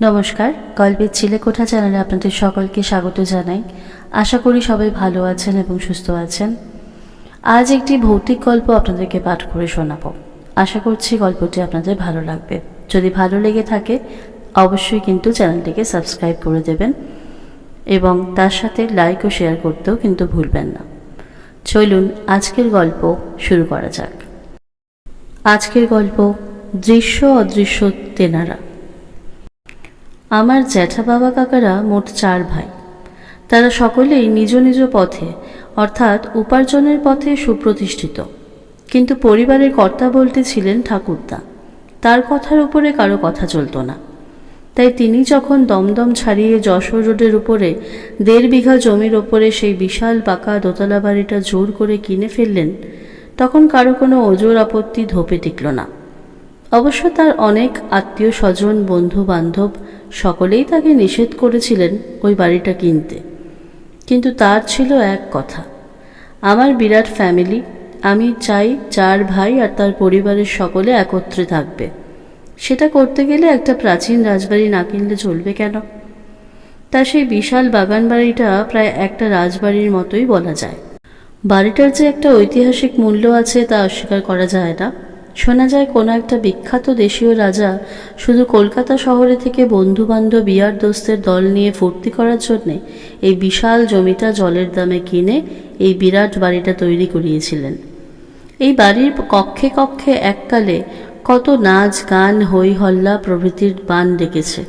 নমস্কার, গল্পের চিলেকোঠা চ্যানেলে আপনাদের সকলকে স্বাগত জানাই। আশা করি সবাই ভালো আছেন এবং সুস্থ আছেন। আজ একটি ভৌতিক গল্প আপনাদেরকে পাঠ করে শোনাবো। আশা করছি গল্পটি আপনাদের ভালো লাগবে। যদি ভালো লেগে থাকে, অবশ্যই কিন্তু চ্যানেলটিকে সাবস্ক্রাইব করে দেবেন এবং তার সাথে লাইক ও শেয়ার করতেও কিন্তু ভুলবেন না। চলুন, আজকের গল্প শুরু করা যাক। আজকের গল্প দৃশ্য অদৃশ্য তেনারা। আমার জ্যাঠা বাবা কাকারা মোট চার ভাই। তারা সকলেই নিজ নিজ পথে, অর্থাৎ উপার্জনের পথে সুপ্রতিষ্ঠিত। কিন্তু পরিবারের কর্তা বলতে ছিলেন ঠাকুরদা। তার কথার উপরে কারও কথা চলতো না। তাই তিনি যখন দমদম ছাড়িয়ে যশোর রোডের উপরে দেড় বিঘা জমির ওপরে সেই বিশাল পাকা দোতলা বাড়িটা জোর করে কিনে ফেললেন, তখন কারও কোনো ওজোর আপত্তি ধোপে টিকল না। অবশ্য তার অনেক আত্মীয় স্বজন বন্ধু বান্ধব সকলেই তাকে নিষেধ করেছিলেন ওই বাড়িটা কিনতে। কিন্তু তার ছিল এক কথা, আমার বিরাট ফ্যামিলি আমি চাই চার ভাই আর তার পরিবারের সকলে একত্রে থাকবে। সেটা করতে গেলে একটা প্রাচীন রাজবাড়ি না কিনলে চলবে কেন? তা সেই বিশাল বাগান বাড়িটা প্রায় একটা রাজবাড়ির মতোই বলা যায়। বাড়িটার যে একটা ঐতিহাসিক মূল্য আছে তা অস্বীকার করা যায় না। শোনা যায় কোনো একটা বিখ্যাত দেশীয় রাজা শুধু কলকাতা শহরে থেকে বন্ধু বান্ধব বিয়ার দোস্তের দল নিয়ে ফুর্তি করার জন্যে এই বিশাল জমিটা জলের দামে কিনে এই বিরাট বাড়িটা তৈরি করিয়েছিলেন। এই বাড়ির কক্ষে কক্ষে এককালে কত নাচ, গান হই হল্লা প্রভৃতির বান ডেকেছে।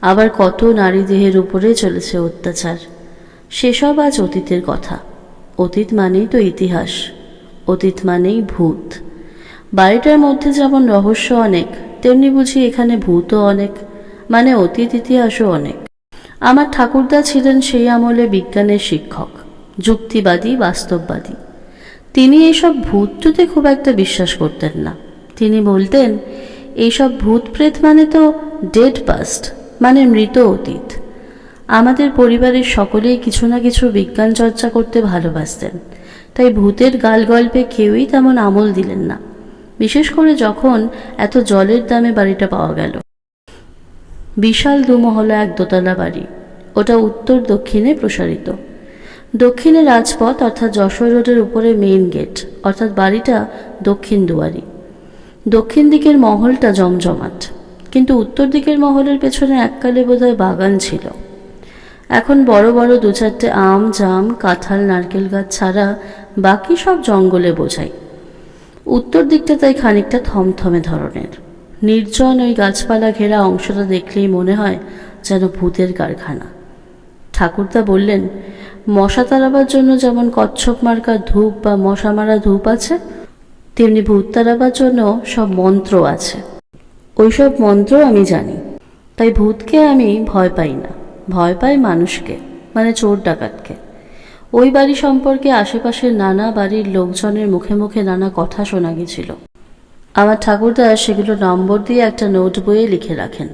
আবার কত নারী দেহের উপরে চলেছে অত্যাচার। সেসব আজ অতীতের কথা। অতীত মানেই তো ইতিহাস। অতীত মানেই ভূত। বাড়িটার মধ্যে যেমন রহস্য অনেক, তেমনি বুঝি এখানে ভূতও অনেক মানে অতীত ইতিহাসও অনেক। আমার ঠাকুরদা ছিলেন সেই আমলে বিজ্ঞানের শিক্ষক, যুক্তিবাদী, বাস্তববাদী। তিনি এইসব ভূত টুতে খুব একটা বিশ্বাস করতেন না। তিনি বলতেন, এইসব ভূত প্রেত মানে তো ডেড পাস্ট মানে মৃত অতীত। আমাদের পরিবারের সকলেই কিছু না কিছু বিজ্ঞান চর্চা করতে ভালোবাসতেন। তাই ভূতের গাল গল্পে কেউই তেমন আমল দিলেন না। বিশেষ করে যখন এত জলের দামে বাড়িটা পাওয়া গেল। বিশাল দুমহলা এক দোতলা বাড়ি। ওটা উত্তর দক্ষিণে প্রসারিত। দক্ষিণে রাজপথ, অর্থাৎ যশোর রোডের উপরে মেইন গেট অর্থাৎ বাড়িটা দক্ষিণ দুয়ারি। দক্ষিণ দিকের মহলটা জমজমাট, কিন্তু উত্তর দিকের মহলের পেছনে এককালে বোধহয় বাগান ছিল। এখন বড় বড় দু চারটে আম, জাম, কাঁঠাল, নারকেল গাছ ছাড়া বাকি সব জঙ্গলে বোঝাই। উত্তর দিকটা তাই খানিকটা থমথমে ধরনের। নির্জন ওই গাছপালা ঘেরা অংশটা দেখলেই মনে হয় যেন ভূতের কারখানা। ঠাকুরদা বললেন, মশা তাড়াবার জন্য যেমন কচ্ছপ মার্কা ধূপ বা মশা মারা ধূপ আছে, তেমনি ভূত তাড়াবার জন্য সব মন্ত্র আছে। ওইসব মন্ত্র আমি জানি, তাই ভূতকে আমি ভয় পাই না। ভয় পাই মানুষকে মানে চোর ডাকাতকে। ওই বাড়ি সম্পর্কে আশেপাশের নানা বাড়ির লোকজনের মুখে মুখে নানা কথা শোনা গেছিল। আমার ঠাকুরদা সেগুলো নম্বর দিয়ে একটা নোট বইয়ে লিখে রাখেন।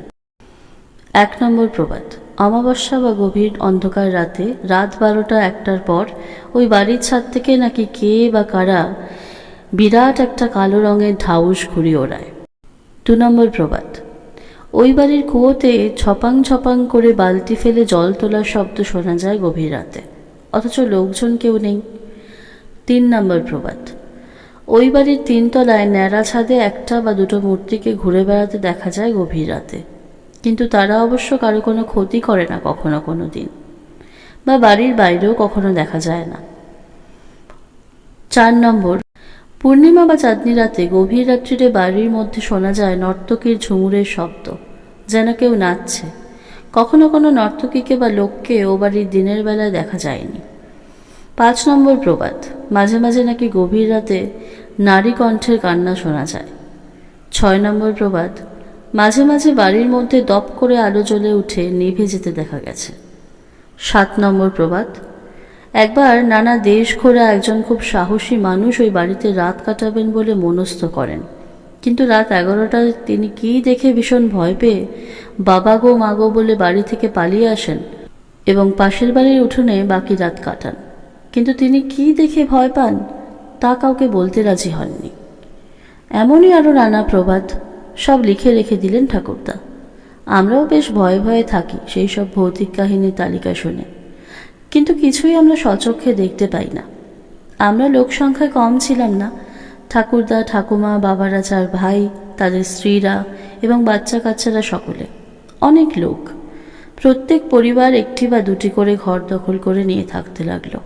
এক নম্বর প্রবাদ, অমাবস্যা বা গভীর অন্ধকার রাতে রাত বারোটা একটার পর ওই বাড়ির ছাদ থেকে নাকি কে বা কারা বিরাট একটা কালো রঙের ঢাউস ঘুরি ওড়ায়। দু নম্বর প্রবাদ, ওই বাড়ির কুয়োতে ছপাং ছপাং করে বালতি ফেলে জল তোলার শব্দ শোনা যায় গভীর রাতে। অথচ লোকজন কেউ নেই। তিন নম্বর প্রবাদ। ওই বাড়ির তিনতলায় ন্যাড়া ছাদে একটা বা দুটো মূর্তিকে ঘুরে বেড়াতে দেখা যায় গভীর রাতে। কিন্তু তারা অবশ্য কারও কোনো ক্ষতি করে না কখনো কোনো দিন। বা বাড়ির বাইরেও কখনো দেখা যায় না। চার নম্বর, পূর্ণিমা বা চাঁদনি রাতে গভীর রাত্রিরে বাড়ির মধ্যে শোনা যায় নর্তকীর ঝুমুরের শব্দ, যেন কেউ নাচছে। কখনো কোনো নর্তকীকে বা লোককে ও বাড়ির দিনের বেলায় দেখা যায়নি। পাঁচ নম্বর প্রবাদ, মাঝে মাঝে নাকি গভীর রাতে নারী কণ্ঠের কান্না শোনা যায়। ছয় নম্বর প্রবাদ, মাঝে মাঝে বাড়ির মধ্যে দপ করে আলো জ্বলে উঠে নিভে যেতে দেখা গেছে। সাত নম্বর প্রবাদ, একবার নানা দেশ ঘোরা একজন খুব সাহসী মানুষ ওই বাড়িতে রাত কাটাবেন বলে মনস্থ করেন। কিন্তু রাত এগারোটায় তিনি কী দেখে ভীষণ ভয় পেয়ে বাবা গো, মা গো বলে বাড়ি থেকে পালিয়ে আসেন এবং পাশের বাড়ির উঠোনে বাকি রাত কাটান। কিন্তু তিনি কী দেখে ভয় পান, তা কাউকে বলতে রাজি হননি। এমনই আরও নানা প্রবাদ সব লিখে রেখে দিলেন ঠাকুরদা। আমরাও বেশ ভয়ে ভয়ে থাকি সেই সব ভৌতিক কাহিনীর তালিকা শুনে। কিন্তু কিছুই আমরা সচক্ষে দেখতে পাই না। আমরা লোক সংখ্যায় কম ছিলাম না। ঠাকুরদা, ঠাকুমা, বাবারা, চার ভাই, তাদের স্ত্রীরা এবং বাচ্চা কাচ্চারা সকলে। অনেক লোক। প্রত্যেক পরিবার একটি বা দুটি করে ঘর দখল করে নিয়ে থাকতে লাগল।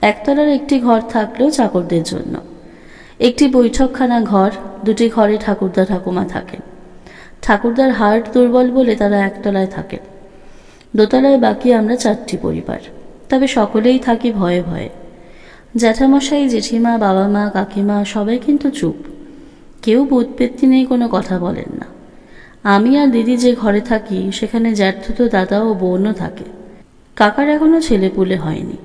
একতলার একটি ঘর থাকলেও চাকরদের জন্য। একটি বৈঠকখানা ঘর, দুটি ঘরে ঠাকুরদা ঠাকুমা থাকেন। ঠাকুরদার হার্ট দুর্বল বলে তারা একতলায় থাকেন। দোতলায় বাকি আমরা চারটি পরিবার। তবে সকলেই থাকি ভয়ে ভয়ে। জ্যাঠামশাই, জেঠিমা, বাবা মা, কাকিমা সবাই কিন্তু চুপ। কেউ বুধপেত্তি নেই কোনো কথা বলেন না। আমি আর দিদি যে ঘরে থাকি, সেখানে জ্যাঠতো দাদা ও বোনও থাকে। কাকার এখনও ছেলেপুলে হয়নি।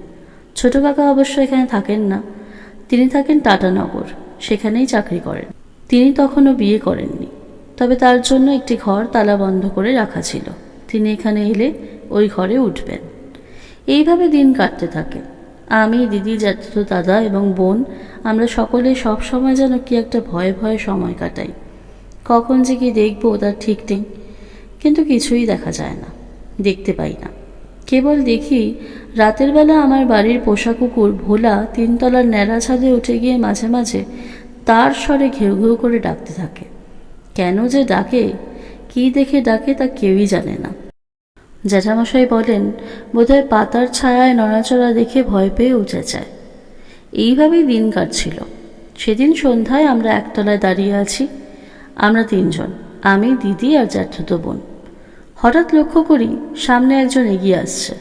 ছোট কাকা অবশ্য এখানে থাকেন না। তিনি থাকেন টাটানগর সেখানেই চাকরি করেন। তিনি তখনও বিয়ে করেননি। তবে তার জন্য একটি ঘর তালা বন্ধ করে রাখা ছিল। তিনি এখানে এলে ওই ঘরে উঠবেন। এইভাবে দিন কাটতে থাকে। আমি, দিদি, জ্যাঠতো দাদা এবং বোন, আমরা সকলে সব সময় যেন কি একটা ভয়ে ভয়ে সময় কাটাই। কখন যে কি দেখব তার ঠিক নেই। কিন্তু কিছুই দেখা যায় না, দেখতে পাই না। কেবল দেখি রাতের বেলা আমার বাড়ির পোষা কুকুর ভোলা তিনতলার ন্যাড়া ছাদে উঠে গিয়ে মাঝে মাঝে তার স্বরে ঘেউ ঘেউ করে ডাকতে থাকে। কেন যে ডাকে, কি দেখে ডাকে তা কেউই জানে না। জ্যাঠামশাই বলেন, বোধহয় পাতার ছায়ায় নড়াচড়া দেখে ভয় পেয়ে উঠে যায়। এইভাবেই দিন কাটছিল। সেদিন সন্ধ্যায় আমরা একতলায় দাঁড়িয়ে আছি। আমরা তিনজন, আমি, দিদি আর জ্যাঠতো বোন। হঠাৎ লক্ষ্য করি সামনে একজন এগিয়ে আসছে।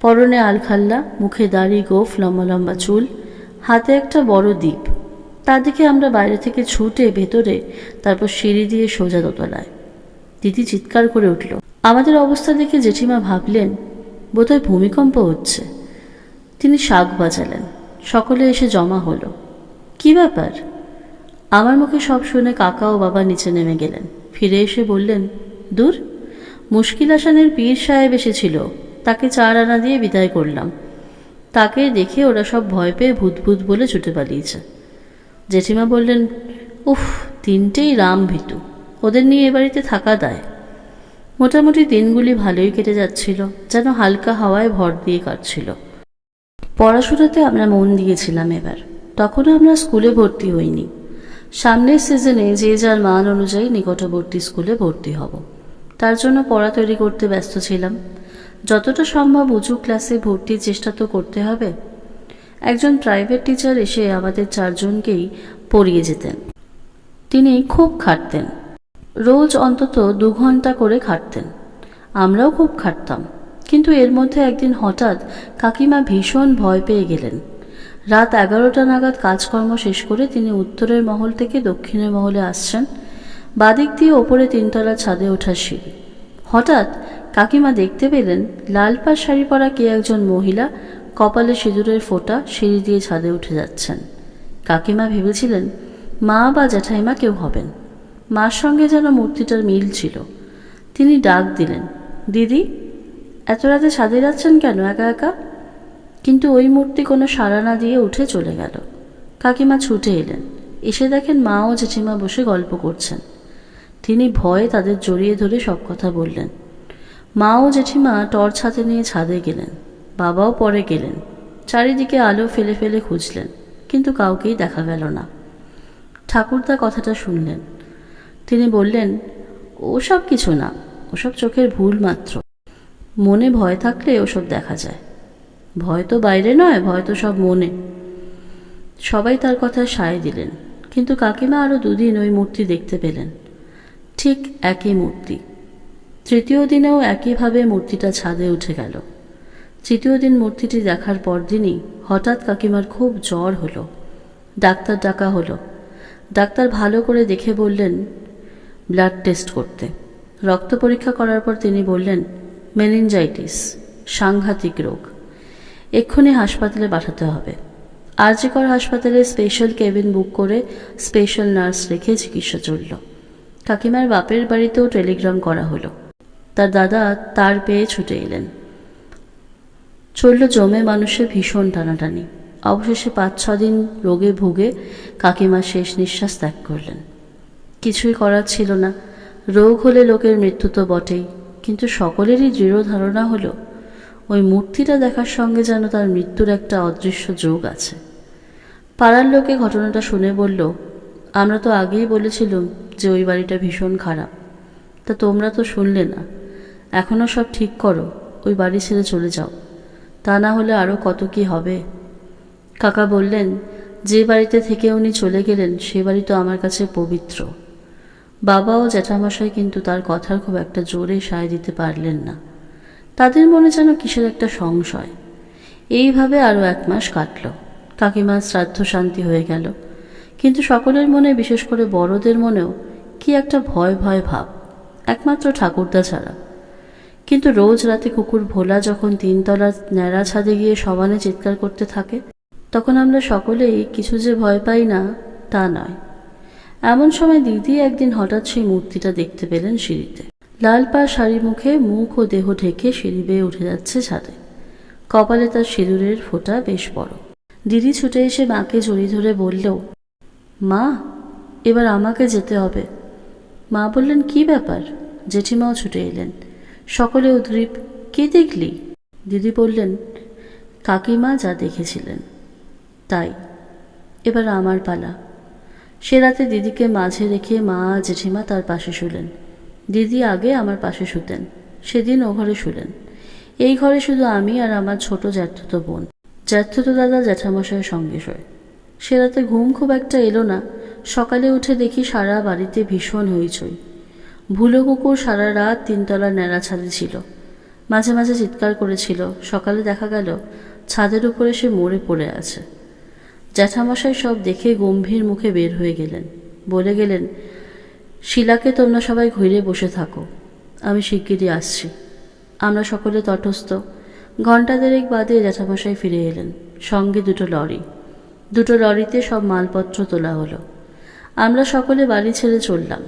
পরনে আলখাল্লা, মুখে দাড়ি, গোফ, লম্বা লম্বা চুল, হাতে একটা বড় দ্বীপ। তার দিকে আমরা বাইরে থেকে ছুটে ভেতরে তারপর সিঁড়ি দিয়ে সোজা দোতলায়। দিদি চিৎকার করে উঠল, আমাদের অবস্থা দেখে জেঠিমা ভাবলেন, বোধহয় ভূমিকম্প হচ্ছে। তিনি শাক বাজালেন, সকলে এসে জমা হলো। কি ব্যাপার? আমার মুখে সব শুনে কাকা ও বাবা নিচে নেমে গেলেন। ফিরে এসে বললেন, দূর, মুশকিল আসানের পীর সাহেব এসেছিল। তাকে চার আনা দিয়ে বিদায় করলাম। তাকে দেখে ওরা সব ভয় পেয়ে ভূত ভূত বলে ছুটে পালিয়েছে। জেঠিমা বললেন, উফ, তিনটেই রাম ভীতু। ওদের নিয়ে এ বাড়িতে থাকা দায়। মোটামুটি দিনগুলি ভালোই কেটে যাচ্ছিল, যেন হালকা হাওয়ায় ভর দিয়ে কাটছিল। পড়াশোনাতে আমরা মন দিয়েছিলাম এবার। তখনও আমরা স্কুলে ভর্তি হইনি। সামনের সিজনে যে যার মান অনুযায়ী নিকটবর্তী স্কুলে ভর্তি হব। তার জন্য পড়া তৈরি করতে ব্যস্ত ছিলাম। যতটা সম্ভব উঁচু ক্লাসে ভর্তির চেষ্টা তো করতে হবে। একজন প্রাইভেট টিচার এসে আমাদের চারজনকেই পড়িয়ে যেতেন। তিনি খুব খাটতেন। রোজ অন্তত দু ঘণ্টা করে খাটতেন। আমরাও খুব খাটতাম। কিন্তু এর মধ্যে একদিন হঠাৎ কাকিমা ভীষণ ভয় পেয়ে গেলেন। রাত এগারোটা নাগাদ কাজকর্ম শেষ করে তিনি উত্তরের মহল থেকে দক্ষিণের মহলে আসছেন। বাদিক দিয়ে ওপরে তিনতলা ছাদে ওঠার সিঁড়ি। হঠাৎ কাকিমা দেখতে পেলেন, লাল পাড় শাড়ি পরা কে একজন মহিলা কপালে সিঁদুরের ফোঁটা সিঁড়ি দিয়ে ছাদে উঠে যাচ্ছেন। কাকিমা ভেবেছিলেন, মা বা জ্যাঠাইমা কেউ হবেন। মার সঙ্গে যেন মূর্তিটার মিল ছিল। তিনি ডাক দিলেন, দিদি, এত রাতে ছাদে যাচ্ছেন কেন? একা একা? কিন্তু ওই মূর্তি কোনো সাড়া না দিয়ে উঠে চলে গেল। কাকিমা ছুটে এলেন। এসে দেখেন মা ও জেঠিমা বসে গল্প করছেন। তিনি ভয়ে তাদের জড়িয়ে ধরে সব কথা বললেন। মা ও জেঠিমা টর্চ হাতে নিয়ে ছাদে গেলেন। বাবাও পরে গেলেন। চারিদিকে আলো ফেলে ফেলে খুঁজলেন, কিন্তু কাউকেই দেখা গেল না। ঠাকুরদা কথাটা শুনলেন। তিনি বললেন, ওসব কিছু না, ওসব চোখের ভুল মাত্র। মনে ভয় থাকলে ওসব দেখা যায়। ভয় তো বাইরে নয়, ভয় তো সব মনে। সবাই তার কথায় সায় দিলেন, কিন্তু কাকিমা আরও দুদিন ওই মূর্তি দেখতে পেলেন। ঠিক একই মূর্তি। তৃতীয় দিনেও একইভাবে মূর্তিটা ছাদে উঠে গেল। তৃতীয় দিন মূর্তিটি দেখার পর দিনই হঠাৎ কাকিমার খুব জ্বর হলো। ডাক্তার ডাকা হলো। ডাক্তার ভালো করে দেখে বললেন, ব্লাড টেস্ট করতে। রক্ত পরীক্ষা করার পর তিনি বললেন, মেনিনজাইটিস, সাংঘাতিক রোগ। এক্ষুনি হাসপাতালে পাঠাতে হবে। আরজিকর হাসপাতালে স্পেশাল কেবিন বুক করে স্পেশাল নার্স রেখে চিকিৎসা চলল। কাকিমার বাপের বাড়িতেও টেলিগ্রাম করা হলো। তার দাদা তার পেয়ে ছুটে এলেন। চলল জমে মানুষের ভীষণ টানাটানি। অবশেষে পাঁচ, ছ দিন রোগে ভুগে কাকিমা শেষ নিঃশ্বাস ত্যাগ করলেন। কিছুই করার ছিল না। রোগ হলে লোকের মৃত্যু তো বটেই, কিন্তু সকলেরই দৃঢ় ধারণা হলো ওই মূর্তিটা দেখার সঙ্গে যেন তার মৃত্যুর একটা অদৃশ্য যোগ আছে। পাড়ার লোকে ঘটনাটা শুনে বলল, আমরা তো আগেই বলেছিলাম যে ওই বাড়িটা ভীষণ খারাপ। তা তোমরা তো শুনলে না। এখনও সব ঠিক করো, ওই বাড়ি ছেড়ে চলে যাও। তা না হলে আরও কত কি হবে? কাকা বললেন, যে বাড়িতে থেকে উনি চলে গেলেন, সে বাড়ি তো আমার কাছে পবিত্র। বাবা ও জ্যাঠামশাই কিন্তু তার কথার খুব একটা জোরে সায় দিতে পারলেন না। তাদের মনে যেন কিসের একটা সংশয়। এইভাবে আরও এক মাস কাটল। কাকিমার শ্রাদ্ধ শান্তি হয়ে গেল। কিন্তু সকলের মনে, বিশেষ করে বড়দের মনেও, কি একটা ভয় ভয় ভাব, একমাত্র ঠাকুরদা ছাড়া। কিন্তু রোজ রাতে কুকুর ভোলা যখন তিনতলার ন্যাড়া ছাদে গিয়ে সমানে চিৎকার করতে থাকে, তখন আমরা সকলেই কিছু যে ভয় পাই না, তা নয়। এমন সময় দিদি একদিন হঠাৎ সেই মূর্তিটা দেখতে পেলেন সিঁড়িতে। লাল পা শাড়ি মুখে মুখ ও দেহ ঢেকে সিঁড়ি বেয়ে উঠে যাচ্ছে ছাদে। কপালে তার সিঁদুরের ফোঁটা বেশ বড়। দিদি ছুটে এসে মাকে জড়িয়ে ধরে বলল, মা, এবার আমাকে যেতে হবে। মা বললেন, কি ব্যাপার? জেঠিমাও ছুটে এলেন। সকলে উদ্গ্রীব, কে দেখলি? দিদি বললেন, কাকিমা যা দেখেছিলেন, তাই। এবার আমার পালা। সে রাতে দিদিকে মাঝে রেখে মা জেঠিমা তার পাশে শুলেন। দিদি আগে আমার পাশে শুতেন, সেদিন ও ঘরে শুলেন। এই ঘরে শুধু আমি আর আমার ছোট জ্যাঠতো বোন, জ্যাঠতো দাদা জ্যাঠামশাইয়ের সঙ্গে শোয়। সে রাতে ঘুম খুব একটা এলো না, সকালে উঠে দেখি সারা বাড়িতে ভীষণ হইচই। ভুলো কুকুর সারা রাত তিনতলা ন্যাড়া ছাদে ছিল। মাঝে মাঝে চিৎকার করেছিল, সকালে দেখা গেল ছাদের উপরে সে মরে পড়ে আছে। জ্যাঠামশাই সব দেখে গম্ভীর মুখে বের হয়ে গেলেন, বলে গেলেন শিলাকে তোমরা সবাই ঘুরে বসে থাকো। আমি শিগগিরই আসছি। আমরা সকলে তটস্থ। ঘণ্টা দেড়েক বাদে জ্যাঠামশাই ফিরে এলেন। সঙ্গে দুটো লরি। দুটো লরিতে সব মালপত্র তোলা হলো। আমরা সকলে বাড়ি ছেড়ে চললাম।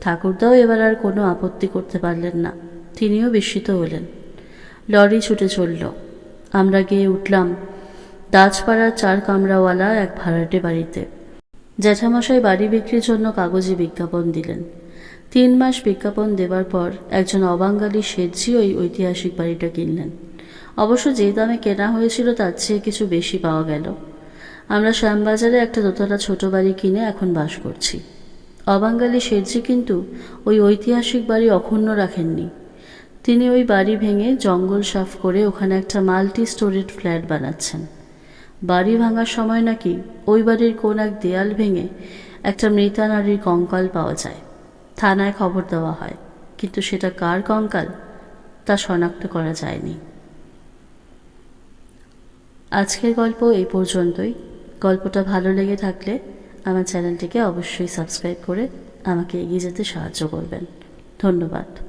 ঠাকুরদাও এবার আর কোনো আপত্তি করতে পারলেন না। তিনিও বিস্মিত হলেন। লরি ছুটে চলল। আমরা গিয়ে উঠলাম। দাজপাড়ার চার কামরাওয়ালা এক ভাড়াটে বাড়িতে। জ্যাঠামশাই বাড়ি বিক্রির জন্য কাগজে বিজ্ঞাপন দিলেন। তিন মাস বিজ্ঞাপন দেবার পর একজন অবাঙ্গালী শেঠজি ওই ঐতিহাসিক বাড়িটা কিনলেন। অবশ্য যে দামে কেনা হয়েছিল তার চেয়ে কিছু বেশি পাওয়া গেল। আমরা শ্যামবাজারে একটা দোতলা ছোট বাড়ি কিনে এখন বাস করছি। অবাঙ্গালী শেঠজি কিন্তু ওই ঐতিহাসিক বাড়ি অক্ষুণ্ণ রাখেননি। তিনি ওই বাড়ি ভেঙে জঙ্গল সাফ করে ওখানে একটা মাল্টি স্টোরেড ফ্ল্যাট বানাচ্ছেন। বাড়ি ভাঙার সময় নাকি ওই বাড়ির কোন এক দেয়াল ভেঙে একটা মৃতা নারীর কঙ্কাল পাওয়া যায়। থানায় খবর দেওয়া হয়। কিন্তু সেটা কার কঙ্কাল? তা শনাক্ত করা যায়নি। আজকের গল্প এই পর্যন্তই। গল্পটা ভালো লেগে থাকলে আমার চ্যানেলটিকে অবশ্যই সাবস্ক্রাইব করে আমাকে এগিয়ে যেতে সাহায্য করবেন। ধন্যবাদ।